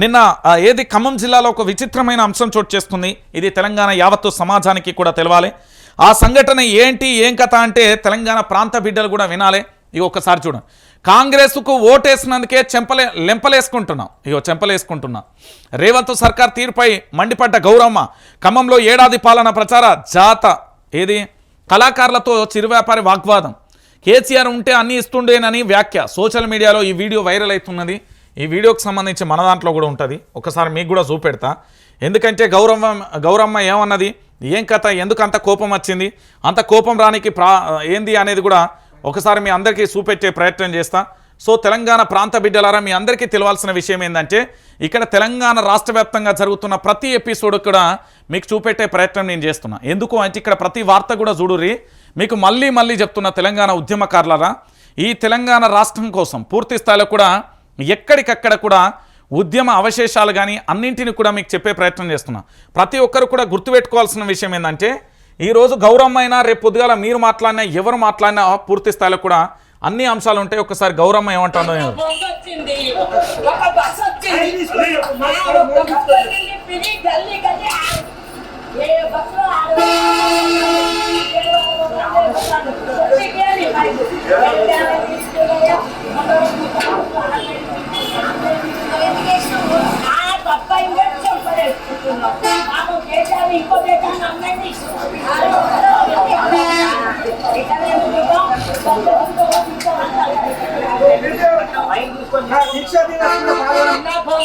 నిన్న ఏది ఖమ్మం జిల్లాలో ఒక విచిత్రమైన అంశం చోటు చేసుకుంది. ఇది తెలంగాణ యావత్తు సమాజానికి కూడా తెలవాలి. ఆ సంఘటన ఏంటి ఏం కథ అంటే తెలంగాణ ప్రాంత బిడ్డలు కూడా వినాలి. ఇక ఒకసారి చూడండి. కాంగ్రెస్కు ఓటేసినందుకే చెంపలే లెంపలేసుకుంటున్నాం. ఇగో చెంపలేసుకుంటున్నా. రేవంత్ సర్కార్ తీరుపై మండిపడ్డ గౌరమ్మ ఖమ్మంలో ఏడాది పాలన ప్రచార జాత ఏది? కళాకారులతో చిరు వ్యాపారి వాగ్వాదం. కేసీఆర్ ఉంటే అన్నీ ఇస్తుండేనని వ్యాఖ్య. సోషల్ మీడియాలో ఈ వీడియో వైరల్ అవుతున్నది. ఈ వీడియోకి సంబంధించి మన దాంట్లో కూడా ఉంటుంది. ఒకసారి మీకు కూడా చూపెడతా. ఎందుకంటే గౌరమ్మ గౌరమ్మ ఏమన్నది? ఏం కథ? ఎందుకు అంత కోపం వచ్చింది? అంత కోపం రానికి ప్రా ఏంది అనేది కూడా ఒకసారి మీ అందరికీ చూపెట్టే ప్రయత్నం చేస్తా. సో తెలంగాణ ప్రాంత బిడ్డలారా మీ అందరికీ తెలియాల్సిన విషయం ఏంటంటే ఇక్కడ తెలంగాణ రాష్ట్ర జరుగుతున్న ప్రతి ఎపిసోడ్ కూడా మీకు చూపెట్టే ప్రయత్నం నేను చేస్తున్నా. ఎందుకు అంటే ఇక్కడ ప్రతి వార్త కూడా చూడుర్రి. మీకు మళ్ళీ మళ్ళీ చెప్తున్న తెలంగాణ ఉద్యమకారులరా ఈ తెలంగాణ రాష్ట్రం కోసం పూర్తి స్థాయిలో కూడా ఎక్కడికక్కడ కూడా ఉద్యమ అవశేషాలు కానీ అన్నింటిని కూడా మీకు చెప్పే ప్రయత్నం చేస్తున్నా. ప్రతి ఒక్కరు కూడా గుర్తుపెట్టుకోవాల్సిన విషయం ఏంటంటే ఈరోజు గౌరవం అయినా రేపు పొద్దుగాల మీరు మాట్లాడినా ఎవరు మాట్లాడినా పూర్తి స్థాయిలో కూడా అన్ని అంశాలు ఉంటాయి. ఒకసారి గౌరమ్మ ఏమంటానో ఏమో.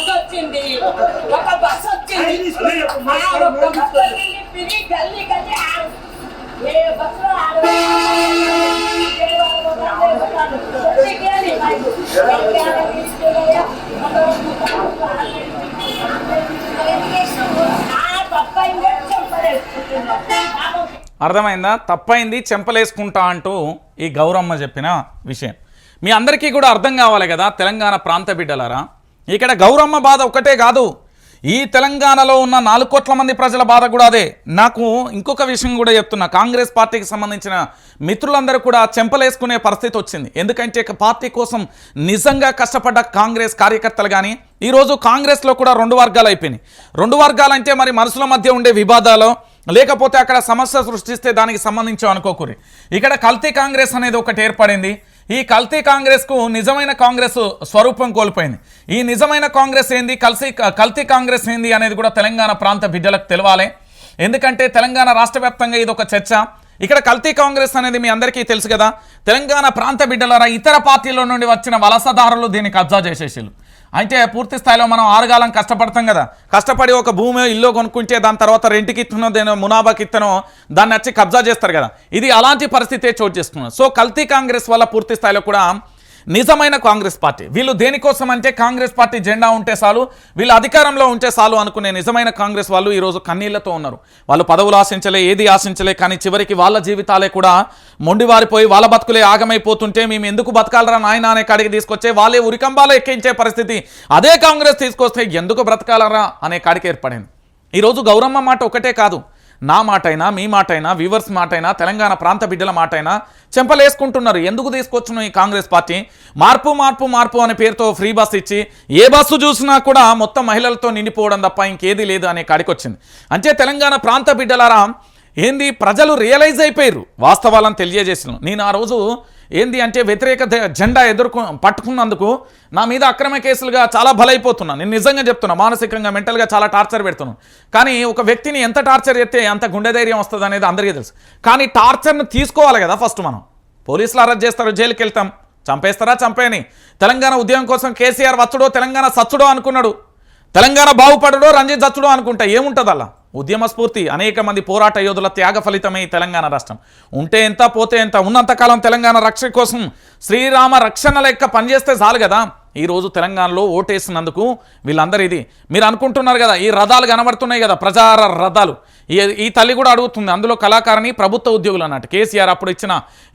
వచ్చింది ఒక బస్ వచ్చింది పిరి గల్లీ గల్లీ ఏ బస్సులో చెప్పేది మరి. ఎక్కడ తీసుకెళ్ళయ్యా? ఆ తప్ప ఇంకేం చెప్పలేదు. మాకు అర్థమైందా? తప్పైంది చెంపలేసుకుంటా అంటూ ఈ గౌరమ్మ చెప్పిన విషయం. మీ అందరికీ కూడా అర్థం కావాలి కదా తెలంగాణ ప్రాంత బిడ్డలారా? ఇక్కడ గౌరమ్మ బాధ ఒకటే కాదు. ఈ తెలంగాణలో ఉన్న నాలుగు కోట్ల మంది ప్రజల బాధ కూడా అదే. నాకు ఇంకొక విషయం కూడా చెప్తున్నా. కాంగ్రెస్ పార్టీకి సంబంధించిన మిత్రులందరూ కూడా చెంపలేసుకునే పరిస్థితి వచ్చింది. ఎందుకంటే పార్టీ కోసం నిజంగా కష్టపడ్డ కాంగ్రెస్ కార్యకర్తలు కానీ ఈరోజు కాంగ్రెస్లో కూడా రెండు వర్గాలు అయిపోయినాయి. రెండు వర్గాలంటే మరి మనసుల మధ్య ఉండే వివాదాలు లేకపోతే అక్కడ సమస్య సృష్టిస్తే దానికి సంబంధించి అనుకోకూరి. ఇక్కడ కల్తీ కాంగ్రెస్ అనేది ఒకటి ఏర్పడింది. ఈ కల్తీ కాంగ్రెస్కు నిజమైన కాంగ్రెస్ స్వరూపం కోల్పోయింది. ఈ నిజమైన కాంగ్రెస్ ఏంది? కల్తీ కల్తీ కాంగ్రెస్ ఏంది అనేది కూడా తెలంగాణ ప్రాంత బిడ్డలకు తెలవాలి. ఎందుకంటే తెలంగాణ రాష్ట్ర వ్యాప్తంగా ఇది ఒక చర్చ. ఇక్కడ కల్తీ కాంగ్రెస్ అనేది మీ అందరికీ తెలుసు కదా. తెలంగాణ ప్రాంత బిడ్డలరా ఇతర పార్టీల నుండి వచ్చిన వలసదారులు దీన్ని కబ్జా చేసేసారు అయితే పూర్తి స్థాయిలో మనం ఆరుగాలం కష్టపడతాం కదా. కష్టపడి ఒక భూమి ఇల్లు కొనుక్కుంటే దాని తర్వాత రెంట్కి ఇత్తనో దేనో మునాబాకి ఇత్తనో దాన్ని వచ్చి కబ్జా చేస్తారు కదా. ఇది అలాంటి పరిస్థితే చోటు చేసుకున్నారు సో కల్తీ కాంగ్రెస్ వల్ల పూర్తి స్థాయిలో కూడా నిజమైన కాంగ్రెస్ పార్టీ. వీళ్ళు దేనికోసం అంటే కాంగ్రెస్ పార్టీ జెండా ఉంటే చాలు వీళ్ళు అధికారంలో ఉంటే చాలు అనుకునే నిజమైన కాంగ్రెస్ వాళ్ళు ఈరోజు కన్నీళ్ళతో ఉన్నారు. వాళ్ళు పదవులు ఆశించలే ఏది ఆశించలే కానీ చివరికి వాళ్ళ జీవితాలే కూడా మొండివారిపోయి వాళ్ళ బతుకులే ఆగమైపోతుంటే మేము ఎందుకు బతకాలరా నాయన అనే కాడికి తీసుకొచ్చే వాళ్ళే ఉరికంబాలు ఎక్కించే పరిస్థితి. అదే కాంగ్రెస్ తీసుకొస్తే ఎందుకు బ్రతకాలరా అనే కాడికి ఏర్పడింది. ఈరోజు గౌరమ్మ మాట ఒకటే కాదు. నా మాటైనా మీ మాటైనా వ్యూవర్స్ మాటైనా తెలంగాణ ప్రాంత బిడ్డల మాటైనా చెంపలేసుకుంటున్నారు. ఎందుకు తీసుకొచ్చిన ఈ కాంగ్రెస్ పార్టీ? మార్పు మార్పు మార్పు అనే పేరుతో ఫ్రీ బస్ ఇచ్చి ఏ బస్సు చూసినా కూడా మొత్తం మహిళలతో నిండిపోవడం తప్ప ఇంకేది లేదు అనే కాడికి వచ్చింది అంటే తెలంగాణ ప్రాంత బిడ్డలారా ఏంది ప్రజలు రియలైజ్ అయిపోయారు వాస్తవాలను తెలియజేసిన నేను ఆ రోజు ఏంది అంటే వ్యతిరేక జెండా ఎదుర్కొ పట్టుకున్నందుకు నా మీద అక్రమ కేసులుగా చాలా బలైపోతున్నాను నేను నిజంగా చెప్తున్నా మానసికంగా మెంటల్గా చాలా టార్చర్ పెడుతున్నాను కానీ ఒక వ్యక్తిని ఎంత టార్చర్ చేస్తే అంత గుండె ధైర్యం వస్తుంది అనేది అందరికీ తెలుసు. కానీ టార్చర్ను తీసుకోవాలి కదా ఫస్ట్ మనం. పోలీసులు అరెస్ట్ చేస్తారు జైలుకి వెళ్తాం చంపేస్తారా చంపేయని. తెలంగాణ ఉద్యమం కోసం కేసీఆర్ వచ్చుడో తెలంగాణ సచ్చుడో అనుకున్నాడు. తెలంగాణ బాగుపడడో రంజిత్ చచ్చుడో అనుకుంటా. ఏముంటుంది అలా ఉద్యమ స్ఫూర్తి అనేక మంది పోరాట యోధుల త్యాగ ఫలితమే తెలంగాణ రాష్ట్రం. ఉంటే ఎంత పోతే ఎంత ఉన్నంతకాలం తెలంగాణ రక్షణ కోసం శ్రీరామ రక్షణ లెక్క పనిచేస్తే చాలు కదా. ఈరోజు తెలంగాణలో ఓటేసినందుకు వీళ్ళందరూ ఇది. మీరు అనుకుంటున్నారు కదా ఈ రథాలు కనబడుతున్నాయి కదా ప్రచార రథాలు. ఈ ఈ తల్లి కూడా అడుగుతుంది. అందులో కళాకారిణి ప్రభుత్వ ఉద్యోగులు అన్నట్టు. కేసీఆర్ అప్పుడు ఇచ్చిన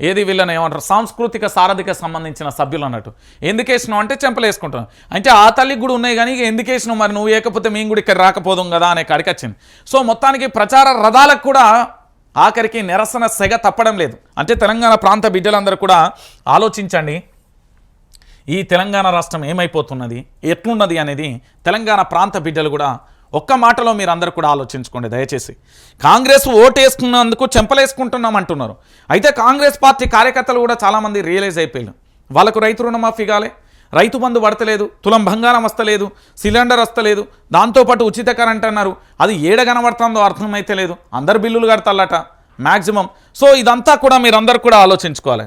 ఏది వీళ్ళని ఏమంటారు? సాంస్కృతిక సారథిక సంబంధించిన సభ్యులు అన్నట్టు. ఎందుకేసినావు అంటే చెంపలేసుకుంటున్నాం అంటే ఆ తల్లికి కూడా ఉన్నాయి కానీ ఎందుకేసినావు మరి? నువ్వు ఏకపోతే మేము కూడా ఇక్కడ రాకపోదాం కదా అనే కడికొచ్చింది సో మొత్తానికి ప్రచార రథాలకు కూడా ఆఖరికి నిరసన సెగ తప్పడం లేదు. అంటే తెలంగాణ ప్రాంత బిడ్డలందరూ కూడా ఆలోచించండి. ఈ తెలంగాణ రాష్ట్రం ఏమైపోతున్నది? ఎట్లున్నది అనేది తెలంగాణ ప్రాంత బిడ్డలు కూడా ఒక్క మాటలో మీరు అందరు కూడా ఆలోచించుకోండి దయచేసి. కాంగ్రెస్ ఓటు వేసుకున్నందుకు చెంపలేసుకుంటున్నాం అంటున్నారు అయితే కాంగ్రెస్ పార్టీ కార్యకర్తలు కూడా చాలామంది రియలైజ్ అయిపోయారు వాళ్ళకు రైతు రుణమాఫీ కాలే. రైతు బంధు పడతలేదు తులం బంగారం వస్తలేదు సిలిండర్ వస్తలేదు దాంతోపాటు ఉచిత కరెంట్ అన్నారు. అది ఏడ కనబడుతుందో అర్థమైతే లేదు. అందరు బిల్లులు కడతాలట మ్యాక్సిమం సో ఇదంతా కూడా మీరందరూ కూడా ఆలోచించుకోవాలి.